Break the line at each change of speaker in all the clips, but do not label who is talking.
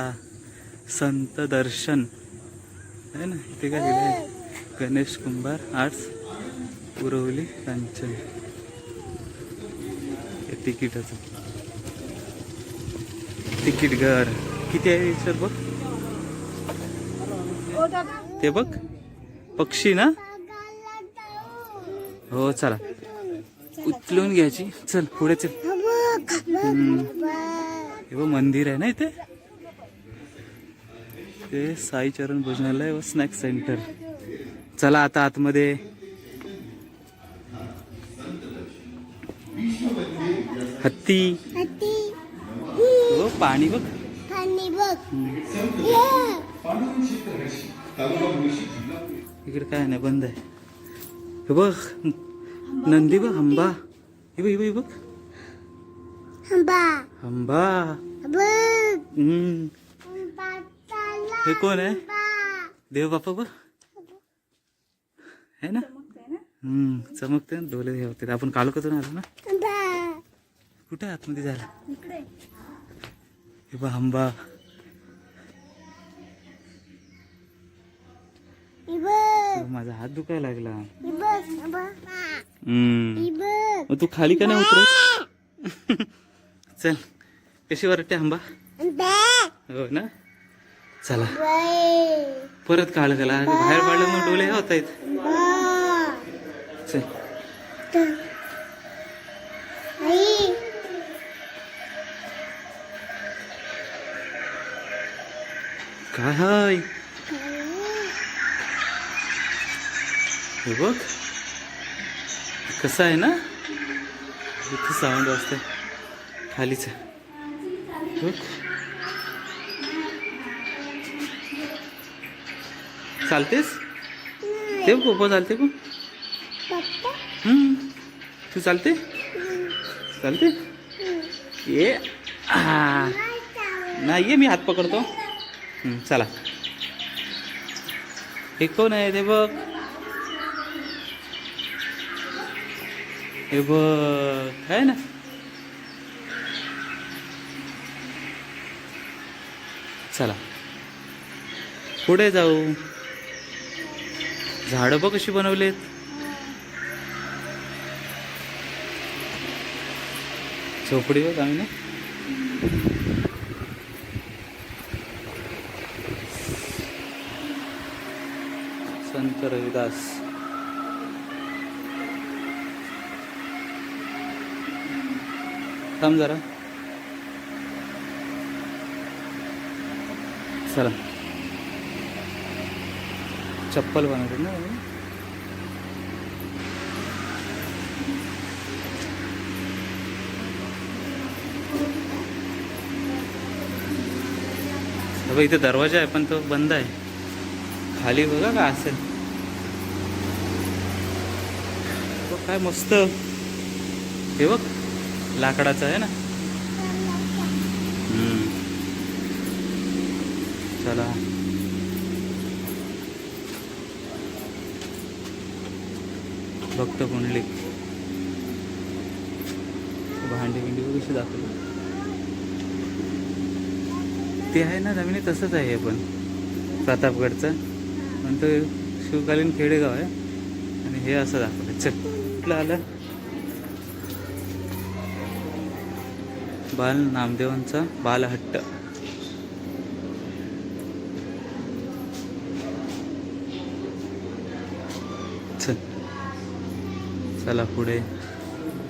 संत दर्शन. आहे ना? इथे काय लिहिलं आहे गणेश कुंभार आर्ट्स पुरवली कांचन. हे तिकीटाचं. तिकीट घर. किती आहे सर बघ? ते बघ. पक्षी ना? हो चला. उचलून घ्यायची. चल पुढे चल. हे बघ मंदिर आहे ना इथे? ते साई चरण भोजनालय व स्नॅक सेंटर. चला आता आतमध्ये. हत्ती. हो पाणी बघ. इकडे काय नाही बंद आहे. हे बघ नंदी बघ हंबा. हे बघ हे बघ हे बघ. हंबा. हम्म. हे कोण आहे? देव बापा बघ. है ना? हम्म चमकते ना डोले हे होते. आपण कालो कसं आलो ना? कुठे आतमध्ये झाला हे बघ हंबा माझा हात दुखायला लागला. हम्म. तू खाली का नाही उतरत? चल कशी वाटते आंबा. हो ना? चला. परत काळ गेला बाहेर पडलं मग डोळे हे होत आहेत चल. काय हाय? हे बघ. कसं आहे ना? इथे साऊंड वाजते खालीच बघ. चालतेस? ते पोपो चालते पण. तू चालते? चालते? ये. नाही ये मी हात पकडतो. चला. हे कोण आहे ते बघ? हे बघ आहे ना. चला. पुढे जाऊ. झाडं बघ कशी बनवलेत. झोपडी बघ आम्ही ना. संत रविदास. थांब जरा. चला. चप्पल बनवते ना आम्ही. इथे दरवाजा आहे पण तो बंद आहे. खाली बघा का असेल. काय मस्त. हे बघ लाकडाचं आहे ना. हम्म. चला. भक्त कुंडली. भांडी बिंडी कशी दाखवली ते आहे ना जमिनी तसंच आहे हे पण. प्रतापगडचं. पण तो शिवकालीन खेडेगाव आहे. आणि हे असं दाखवलं चल कुठलं आलं? बाल नामदेवांचा बालहट्ट चल चला पुढे.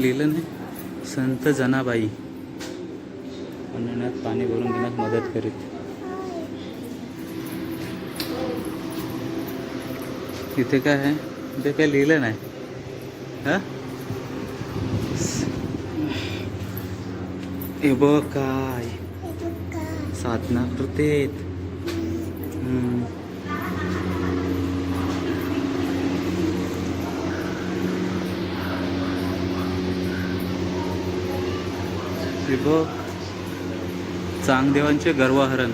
लिहिलं नाही संत जनाबाई. अन्नात पाणी भरून घेण्यास मदत करीत. इथे काय आहे? ते काय लिहिलं नाही हा? हे बघ काय. साधना कृतेत हे चांगदेवांचे गर्वहरण.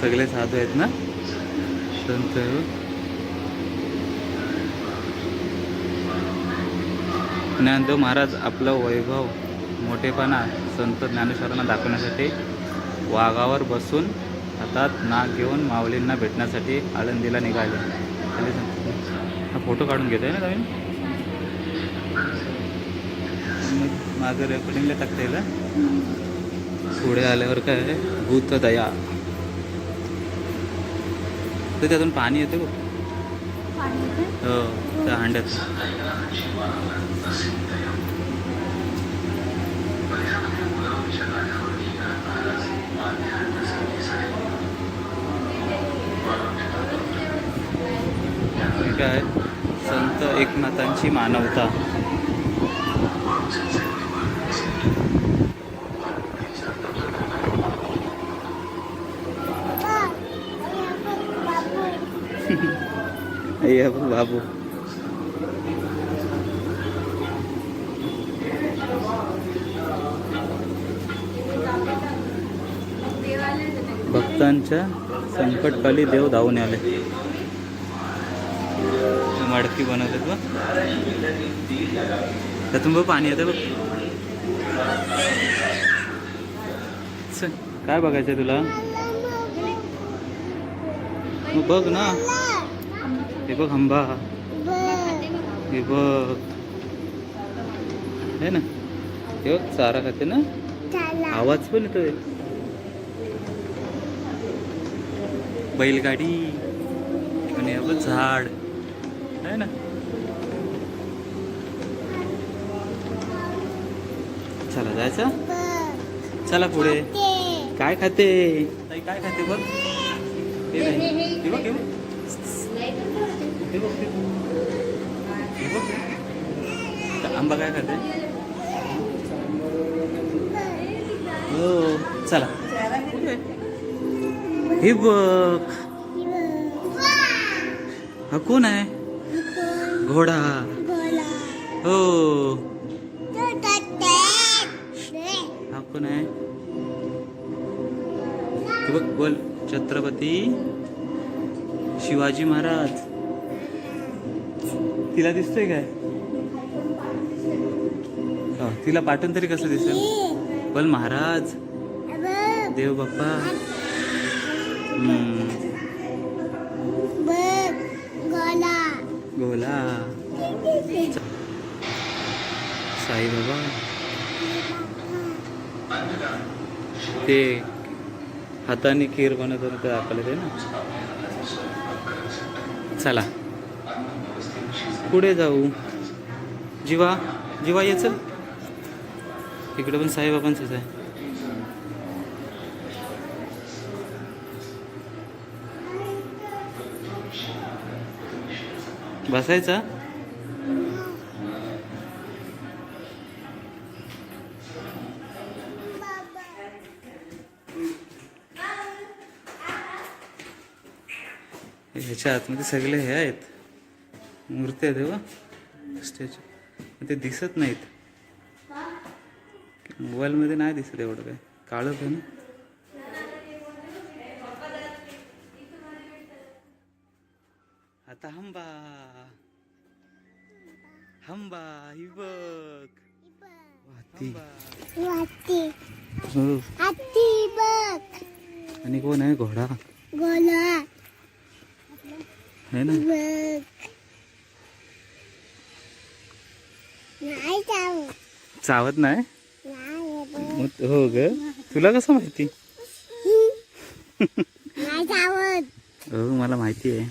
सगळे साधू आहेत ना? संत. ज्ञानदेव महाराज आपलं वैभव मोठेपणा संत ज्ञानेश्वरांना दाखवण्यासाठी वाघावर बसून हातात नाग घेऊन माऊलींना भेटण्यासाठी आळंदीला निघाले. हा फोटो काढून घेतोय ना नवीन मग मागं रेकॉर्डिंगला टाकता येईल? पुढे आल्यावर काय आहे? भूतदया तर त्यातून पाणी येते बघ हो त्या हांड्यात हे काय संत एकनाथांची मानवता. अय्या बाबू. भक्तांच्या संकटकाली देव धावून आले. मडकी बनवतात बघ. त्यातून बघ पाणी येतं बघ. काय बघायचंय तुला? मग बघ ना. हे बघ हंबा हे बघ. है ना. हे बघ चारा खाते ना. आवाज पण येतोय. बैलगाडी. आणि झाड. आहे ना? चला जायचं? चला पुढे. काय खाते? ताई काय खाते बघ? ते नाही. हे बघ हे बघ. हे बघ हे बघ. आंबा काय खाते? हो चला. कुठे? हे बघ. हा कोण आहे? घोडा. हो. हा कोण आहे बघ बोल. छत्रपती शिवाजी महाराज. तिला दिसतोय काय? हा, तिला पाठवून तरी कसं दिसेल? बोल महाराज. देव बाप्पा. हम्म, गोला साई बाबा ते हाताने खीर बनवतो ते दाखवले ते ना. चला. पुढे जाऊ. जीवा जीवा याचं इकडे पण साईबाबांचंच आहे. बसायचा? ह्याच्या आतमध्ये सगळे हे आहेत. मूर्त्या देवा स्टॅच्यू. ते दिसत नाहीत. मोबाईलमध्ये नाही दिसत एवढं काय काळं आहे. ना आता हंबा हंबा ही. बघ. हो. आणि कोण आहे? घोडा. आहे ना? चावत. नाही? हो ग. तुला कसं माहिती? हो मला माहिती आहे.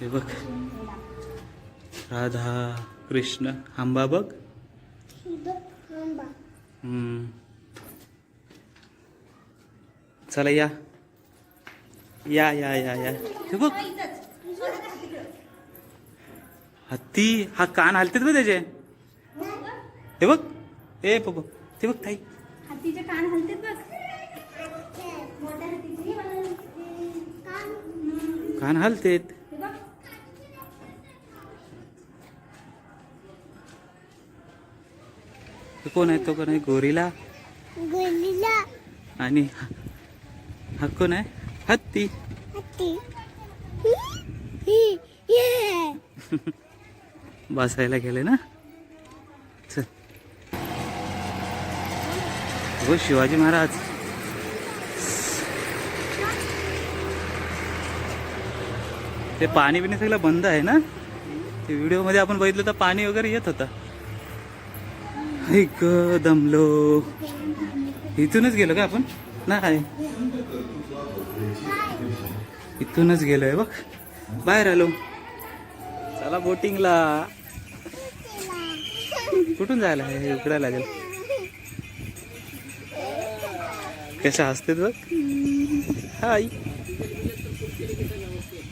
हे बघ. राधा कृष्ण आंबा बघ. हम्म. चला या. या या या या. हे बघ. हत्ती हा कान हलतेत बघ त्याचे. हे बघ. ए बघ ते बघ ताई.
हातीचे कान हलतेत बघ. कान
हलतेत
हे बघ
तो कोण आहे? तो कोण आहे? गोरीला? आणि हा- कोण आहे? हत्ती. बसायला गेले ना? चल. हो शिवाजी महाराज. ते पाणी बिणी सगळं बंद आहे ना? ते व्हिडिओमध्ये आपण बघितलं तर पाणी वगैरे येत होता. ऐक दमलो इथूनच गेलो का आपण? नाही. इथूनच गेलोय बघ. बाहेर आलो. चला बोटिंगला. कुठून जायला आहे इकडे लागेल. कशा असते बघ. हाय.